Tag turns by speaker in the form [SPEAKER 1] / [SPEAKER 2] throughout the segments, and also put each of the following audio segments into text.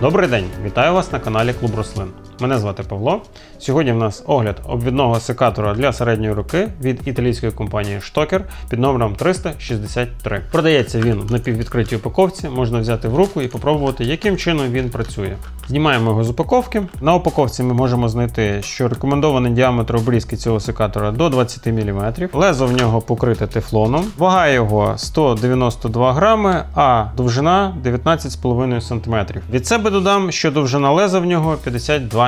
[SPEAKER 1] Добрий день, вітаю вас на каналі Клуб Рослин. Мене звати Павло. Сьогодні в нас огляд обвідного секатора для середньої руки від італійської компанії Штокер під номером 363. Продається він в напіввідкритій упаковці, можна взяти в руку і попробувати, яким чином він працює. Знімаємо його з упаковки. На упаковці ми можемо знайти, що рекомендований діаметр обрізки цього секатора до 20 мм. Лезо в нього покрите тефлоном. Вага його 192 грами, а довжина 19,5 см. Від себе додам, що довжина леза в нього 52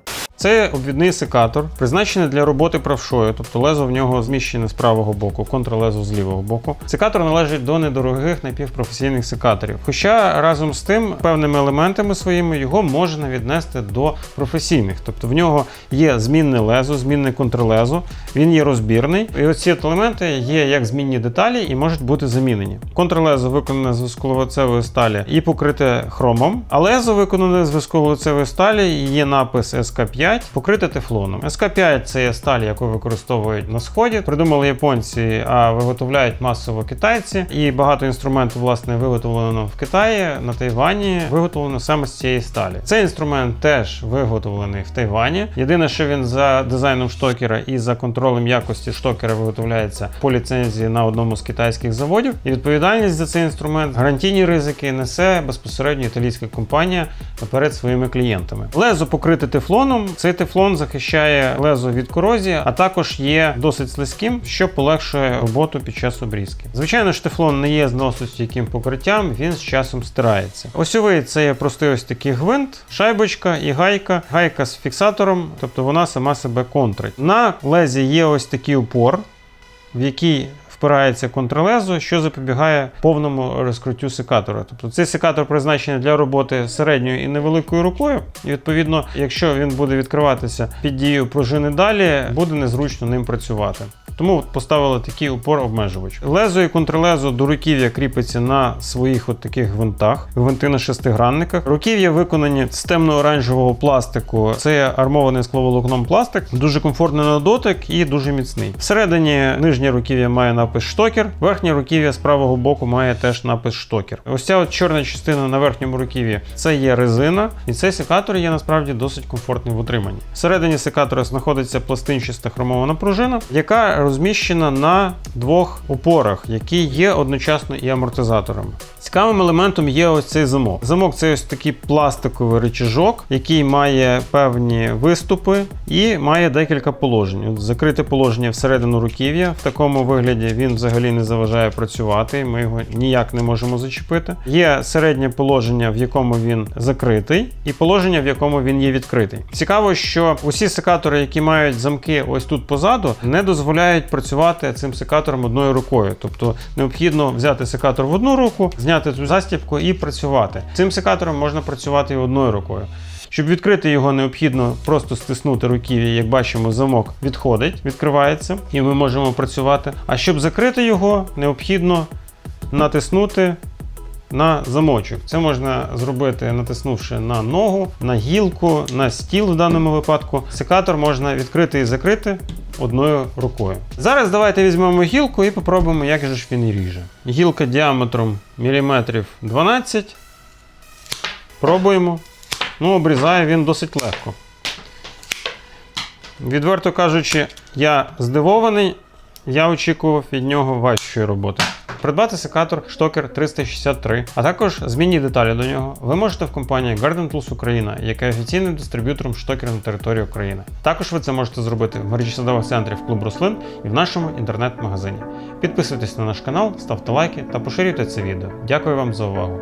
[SPEAKER 1] Це обвідний секатор, призначений для роботи правшою, тобто лезо в нього зміщене з правого боку, контрлезо з лівого боку. Секатор належить до недорогих напівпрофесійних секаторів. Хоча разом з тим, певними елементами своїми його можна віднести до професійних. Тобто в нього є змінне лезо, змінне контрлезо, він є розбірний. І оці елементи є як змінні деталі і можуть бути замінені. Контрлезо виконане з висколовицевої сталі і покрите хромом, а лезо виконане з висколовицевої сталі і є напис СК5 покрите тефлоном. СК5 це є сталь, яку використовують на сході. Придумали японці, а виготовляють масово китайці. І багато інструментів, власне, виготовлено в Китаї, на Тайвані, виготовлено саме з цієї сталі. Цей інструмент теж виготовлений в Тайвані. Єдине, що він за дизайном штокера і за контролем якості штокера виготовляється по ліцензії на одному з китайських заводів. І відповідальність за цей інструмент, гарантійні ризики несе безпосередньо італійська компанія перед своїми клієнтами. Лезо покрите тефлоном. Цей тефлон захищає лезо від корозії, а також є досить слизьким, що полегшує роботу під час обрізки. Звичайно ж, тефлон не є з досить покриттям, він з часом стирається. Осьовий це є простий ось такий гвинт, шайбочка і гайка. Гайка з фіксатором, тобто вона сама себе контрить. На лезі є ось такий упор, в який впирається контрлезо, що запобігає повному розкриттю секатора. Тобто цей секатор призначений для роботи середньою і невеликою рукою. І відповідно, якщо він буде відкриватися під дією пружини далі, буде незручно ним працювати. Тому поставили такий упор обмежувач. Лезо і контрлезо до руків'я кріпиться на своїх от таких гвинтах, гвинти на шестигранниках. Руків'я виконані з темно-оранжевого пластику. Це армований скловолокном пластик, дуже комфортний на дотик і дуже міцний. Всередині нижнє руків'я має напис штокер, верхнє руків'я з правого боку має теж напис штокер. Ось ця от чорна частина на верхньому руків'ї це є резина, і цей секатор є насправді досить комфортний в утриманні. Всередині секатора знаходиться пластинчаста хромована пружина, яка розміщена на двох опорах, які є одночасно і амортизаторами. Цікавим елементом є ось цей замок. Замок це ось такий пластиковий речіжок, який має певні виступи і має декілька положень. От Закрите положення всередину руків'я. В такому вигляді він взагалі не заважає працювати. Ми його ніяк не можемо зачепити. Є середнє положення, в якому він закритий, і положення, в якому він є відкритий. Цікаво, що усі секатори, які мають замки ось тут позаду, не дозволяють працювати цим секатором одною рукою. Тобто необхідно взяти секатор в одну руку, зняти цю застібку і працювати. Цим секатором можна працювати і одною рукою. Щоб відкрити його, необхідно просто стиснути руків'я, як бачимо, замок відходить, відкривається, і ми можемо працювати. А щоб закрити його, необхідно натиснути на замочок. Це можна зробити, натиснувши на ногу, на гілку, на стіл в даному випадку. Секатор можна відкрити і закрити одною рукою. Зараз давайте візьмемо гілку і попробуємо, як же ж він ріже. Гілка діаметром міліметрів 12. Пробуємо. Ну, обрізає він досить легко. Відверто кажучи, я здивований, я очікував від нього важчої роботи. Придбати секатор Штокер 363, а також змінні деталі до нього ви можете в компанії Garden Tools Україна, яка є офіційним дистриб'ютором штокерів на території України. Також ви це можете зробити в мережі садових центрів клуб рослин і в нашому інтернет-магазині. Підписуйтесь на наш канал, ставте лайки та поширюйте це відео. Дякую вам за увагу.